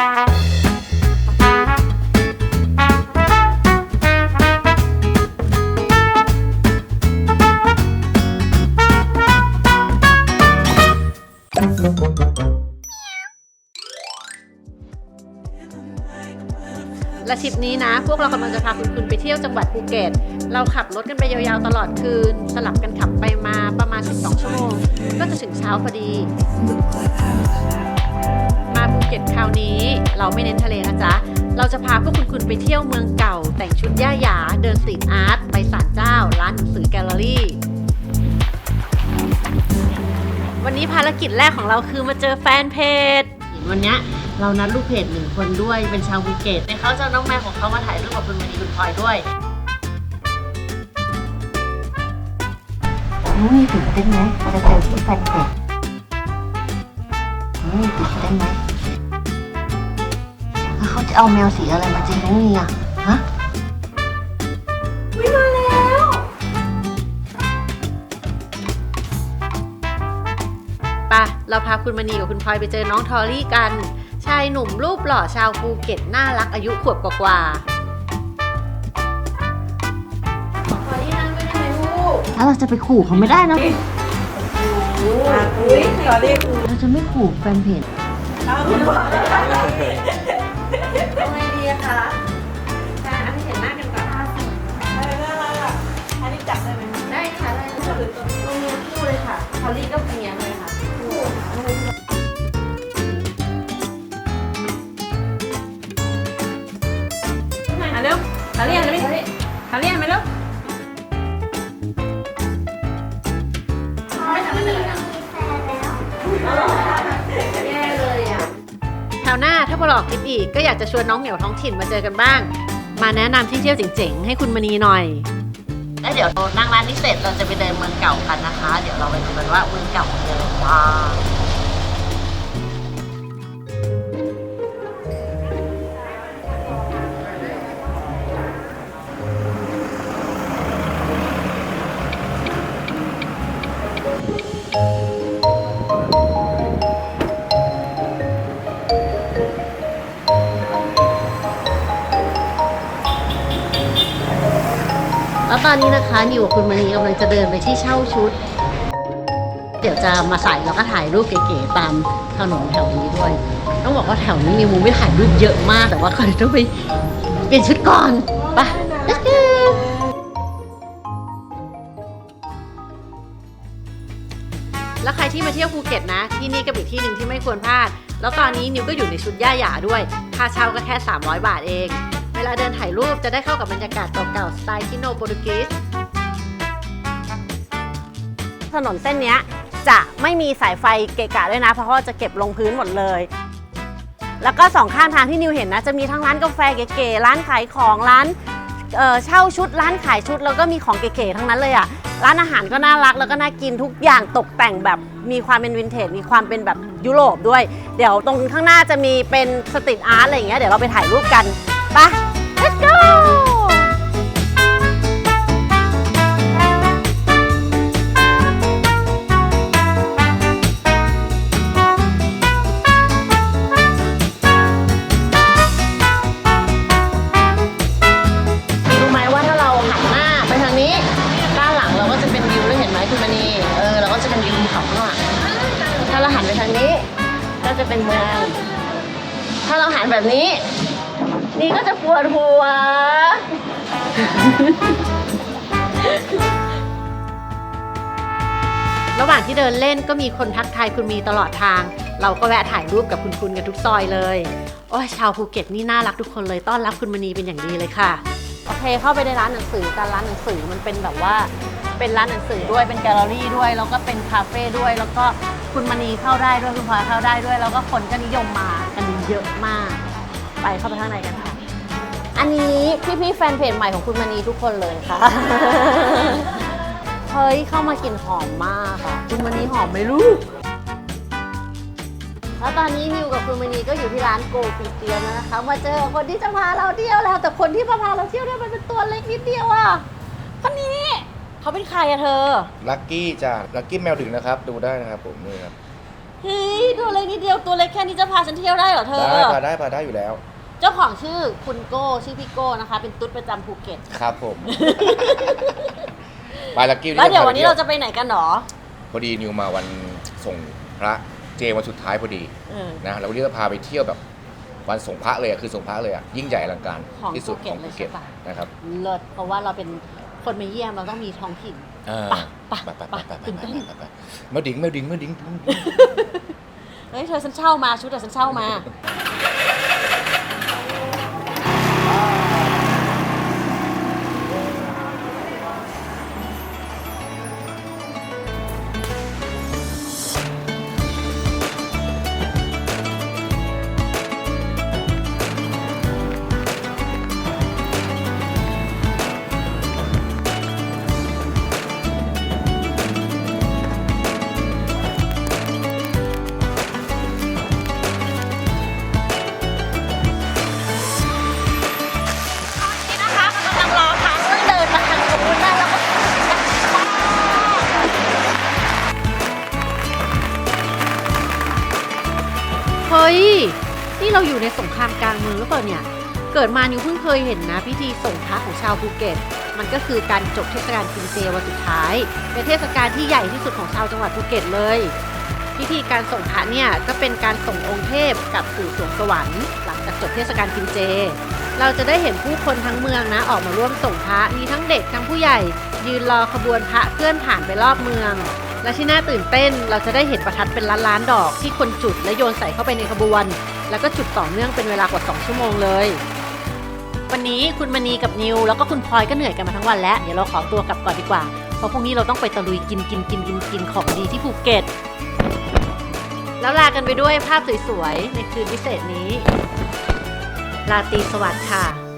และทริปนี้นะ พวกเรากำลังจะพาคุณคุณไปเที่ยวจังหวัดภูเก็ต เราขับรถกันไปยาวๆตลอดคืน สลับกันขับไปมาประมาณ 12 ชั่วโมง ก็จะถึงเช้าพอดี ภูเก็ตคราวนี้ เราไม่เน้นทะเลนะจ๊ะ เราจะพาพวกคุณคุณไปเที่ยวเมืองเก่า แต่งชุดย่าหยา เดินสตรีทอาร์ต ไปศาลเจ้า ร้านหนังสือแกลเลอรี่ วันนี้ภารกิจแรกของเราคือมาเจอแฟนเพจ วันนี้เรานัดลูกเพจหนึ่งคนด้วย เป็นชาวภูเก็ตเขาจะน้องแมวของเขามาถ่ายรูปกับคุณมณีคุณพลอยด้วยน้องมีตื่นเต้นไหมจะเจอที่แฟนเพจน้องมีตื่นเต้นไหม แล้วเขาจะเอาแมวสีอะไรมาจีน้องมีอะฮะปะเราพาคุณมณีกับคุณพลอยไปเจอน้องทอรี่กัน ชายหนุ่มรูปหล่อชาวภูเก็ตน่ารักอายุขวบกว่าๆทอรี่นั่งด้วยได้ไหมลูกแล้วเราจะไปขู่เขาไม่ได้นะอุ้ยขอเรียกเราจะไม่ขู่แฟนเพจเอาคุณบอกทำไงดีอะคะใช่อันนี้เห็นหน้ากันก่อนอะไรน่ารักอะอันนี้จับได้ไหมได้ค่ะได้ค่ะลงมือคู่เลยค่ะทอรี่ก็เมียเลยค่ะอะเร็วขาเรียนเลยขาเรียนไหมลูก ราหน้าถ้าพวกเราอกทิปอีกก็อยากจะชวนน้องเหมียวท้องถิ่นมาเจอกันบ้าง มาแนะนำที่เที่ยวเจ๋งๆ ให้คุณมณีหน่อย แล้วเดี๋ยวเรานั่งร้านนี้เสร็จเราจะไปเดินเมืองเก่ากันนะคะ เดี๋ยวเราไปดูกันว่าเมืองเก่ามีอะไรบ้าง ตอนนี้นะคะนิวกับคุณมณีกำลังจะเดินไปที่เช่าชุด เดี๋ยวจะมาใส่แล้วก็ถ่ายรูปเก๋ๆตามถนนแถวนี้ด้วย ต้องบอกว่าแถวนี้มีมุมไม่ถ่ายรูปเยอะมาก แต่ว่าก่อนต้องไปเปลี่ยนชุดก่อนไปแล้วใครที่มาเที่ยวภูเก็ตนะ ที่นี่ก็เป็นที่หนึ่งที่ไม่ควรพลาด แล้วตอนนี้นิวก็อยู่ในชุดย่าหยาด้วย ค่าเช่าก็แค่ 300 บาทเอง วลาเดินถ่ายรูปจะได้เข้ากับบรรยากาศเก่าๆสไตล์ชิโนโปรตุเกสถนนเส้นนี้จะไม่มีสายไฟเกะกะด้วยนะ เพราะว่าจะเก็บลงพื้นหมดเลย แล้วก็สองข้างทางที่นิวเห็นนะ จะมีทั้งร้านกาแฟเก๋ๆร้านขายของร้านเช่าชุดร้านขายชุด แล้วก็มีของเก๋ๆทั้งนั้นเลยอะร้านอาหารก็น่ารักแล้วก็น่ากินทุกอย่างตกแต่งแบบมีความเป็นวินเทจมีความเป็นแบบยุโรปด้วย เดี๋ยวตรงข้างหน้าจะมีเป็นสตรีทอาร์ตอะไรอย่างเงี้ยเดี๋ยวเราไปถ่ายรูปกันไป รู้ไหมว่าถ้าเราหันหน้าไปทางนี้ ด้านหลังเราก็จะเป็นวิวด้วยเห็นไหมคุณมณีเออเราก็จะเป็นวิวภูเขาข้างหลังถ้าเราหันไปทางนี้ ก็จะเป็นเมือง ถ้าเราหันแบบนี้ นี่ก็จะปวดหัว ระหว่างที่เดินเล่นก็มีคนทักทายคุณมีตลอดทาง เราก็แวะถ่ายรูปกับคุณคุณกันทุกซอยเลย โอ้ยชาวภูเก็ตนี่น่ารักทุกคนเลยต้อนรับคุณมณีเป็นอย่างดีเลยค่ะ โอเคเข้าไปในร้านหนังสือการร้านหนังสือมันเป็นแบบว่าเป็นร้านหนังสือด้วยเป็นแกลเลอรี่ด้วย แล้วก็เป็นคาเฟ่ด้วย แล้วก็คุณมณีเข้าได้ด้วยคุณพลอยเข้าได้ด้วย แล้วก็คนก็นิยมมากันเยอะมาก ไปเข้าไปข้างในกันค่ะ อันนี้พี่ๆแฟนเพจใหม่ของคุณมณีทุกคนเลยค่ะ เฮ้ยเข้ามากลิ่นหอมมากค่ะ คุณมณีหอมไหมลูก แล้วตอนนี้นิวกับคุณมณีก็อยู่ที่ร้านโกปีเตียแล้วนะคะ มาเจอคนที่จะพาเราเที่ยวแล้ว แต่คนที่มาพาเราเที่ยวเนี่ยมันเป็นตัวเล็กนิดเดียวอะคนนี้เขาเป็นใครอะเธอ ลักกี้จ้ะลักกี้แมวดึกนะครับ ดูได้นะครับผมนี่ครับ เฮ้ยตัวเล็กนิดเดียวตัวเล็กแค่นี้จะพาฉันเที่ยวได้เหรอเธอ ได้พาได้พาได้อยู่แล้ว เจ้าของชื่อคุณโก้ชื่อพี่โก้นะคะ เป็นตุ๊ดประจำภูเก็ต ครับผม ไปลักกี้แล้วเดี๋ยววันนี้เราจะไปไหนกันหรอ พอดีนิวมาวันส่งพระเจวันสุดท้ายพอดีเออ นะแล้ววันนี้จะพาไปเที่ยวแบบวันส่งพระเลยอะคือส่งพระเลยอะยิ่งใหญ่อลังการของที่สุดภูเก็ขตองเลยภูเก็ตใช่ปะ นะครับเลิศเพราะว่าเราเป็นคนมาเยี่ยมเราต้องมีท้องถิ่นอ่าไปไปไปไปไปไปไปตื่นเต้น ไปไปเมื่อดิ้งเมื่อดิ้งเมื่อดิ้งเฮ้ยเธอฉันเช่ามาชุดแต่ฉันเช่ามา นี่เราอยู่ในสงครามกลางเมืองหรือเปล่าเนี่ย เกิดมานิวเพิ่งเคยเห็นนะ พิธีส่งพระของชาวภูเก็ต มันก็คือการจบเทศกาลกินเจวันสุดท้าย เป็นเทศกาลที่ใหญ่ที่สุดของชาวจังหวัดภูเก็ตเลย พิธีการส่งพระเนี่ยก็เป็นการส่งองค์เทพกลับสู่สวงสวรรค์หลังจากจบเทศกาลกินเจ เราจะได้เห็นผู้คนทั้งเมืองนะออกมาร่วมส่งพระมีทั้งเด็กทั้งผู้ใหญ่ ยืนรอขบวนพระเคลื่อนผ่านไปรอบเมือง และที่น่าตื่นเต้นเราจะได้เห็นประทัดเป็นล้านล้านๆดอกที่คนจุดและโยนใส่เข้าไปในขบวน แล้วก็จุดต่อเนื่องเป็นเวลากว่า 2 ชั่วโมงเลย วันนี้คุณมณีกับนิว แล้วก็คุณพลอยก็เหนื่อยกันมาทั้งวันแล้ว เดี๋ยวเราขอตัวกลับก่อนดีกว่า เพราะพรุ่งนี้เราต้องไปตะลุยกินกินกินกินกินของดีที่ภูเก็ต แล้วลากันไปด้วยภาพสวยๆในคืนพิเศษนี้ ราตรีสวัสดิ์ค่ะ